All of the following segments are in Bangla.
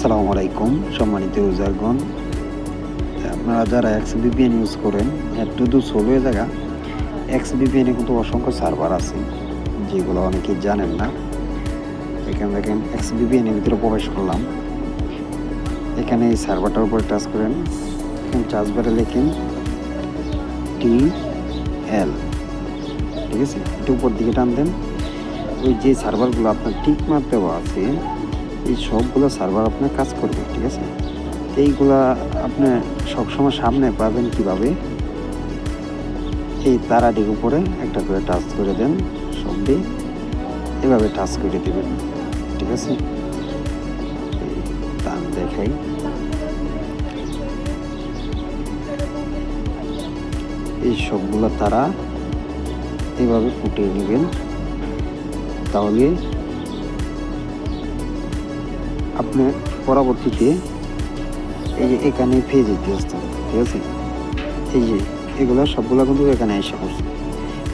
আসসালামু আলাইকুম, সম্মানিত ইউজারগণ। আপনারা যারা এক্স ভিপিএন ইউজ করেন একটু দু ষোলো জায়গা এক্স ভিপিএনে কিন্তু অসংখ্য সার্ভার আছে, যেগুলো অনেকেই জানেন না। এখানে দেখেন এক্স ভিপিএনের ভিতরে প্রবেশ করলাম। এখানে এই সার্ভারটার উপরে টাচ করেন, এখানে চার্জ বারে লেখেন টি এল ঠিক আছে? একটু উপর দিকে টান দেন। ওই যে সার্ভারগুলো আপনার ঠিক মাপ দেওয়া আছে এই সবগুলো সার্ভার আপনার কাজ করবে ঠিক আছে? এইগুলা আপনি সবসময় সামনে পাবেন কীভাবে? এই তারাটির উপরে একটা করে টাচ করে দেন সবটি এভাবে টাচ করে দেবেন, ঠিক আছে? এই দেখাই। এই সবগুলো তারা এভাবে ফুটিয়ে নেবেন, তাহলে আপনি পরবর্তীতে এই যে এখানে পেয়ে যেতে আসতেন, ঠিক আছে? এই যে এগুলো সবগুলো কিন্তু এখানে এসে পড়ছে।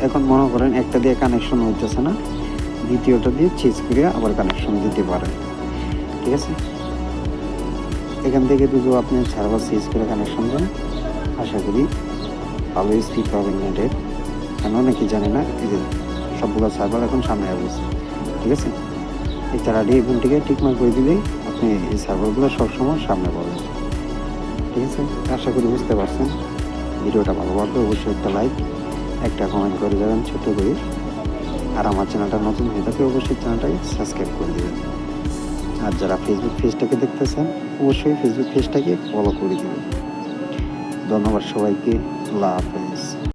এখন মনে করেন একটা দিয়ে কানেকশন হইতেছে না, দ্বিতীয়টা দিয়ে চেঞ্জ করে আবার কানেকশন দিতে পারেন, ঠিক আছে? এখান থেকে দুটো আপনি সার্ভার চেঞ্জ করে কানেকশন দেন, আশা করি ভালো স্পিড পাবেন নেটের কেন অনেকে জানে না, এই যে সবগুলো সার্ভার এখন সামনে আসছে, ঠিক আছে? এই তারাটি এখানটিকে টিকমার করে দিলেই আপনি এই সার্ভারগুলো সবসময় সামনে পাবেন। ঠিক আছে? আশা করি বুঝতে পারছেন। ভিডিওটা ভালো লাগবে অবশ্যই একটা লাইক একটা কমেন্ট করে যাবেন ছোটো করে। আর আমার চ্যানেলটা নতুন হয়ে থাকে অবশ্যই চ্যানেলটাকে সাবস্ক্রাইব করে দেবেন। আর যারা ফেসবুক পেজটাকে দেখতেছেন, অবশ্যই ফেসবুক পেজটাকে ফলো করে দেবেন। ধন্যবাদ সবাইকে। আল্লাহ হাফেজ।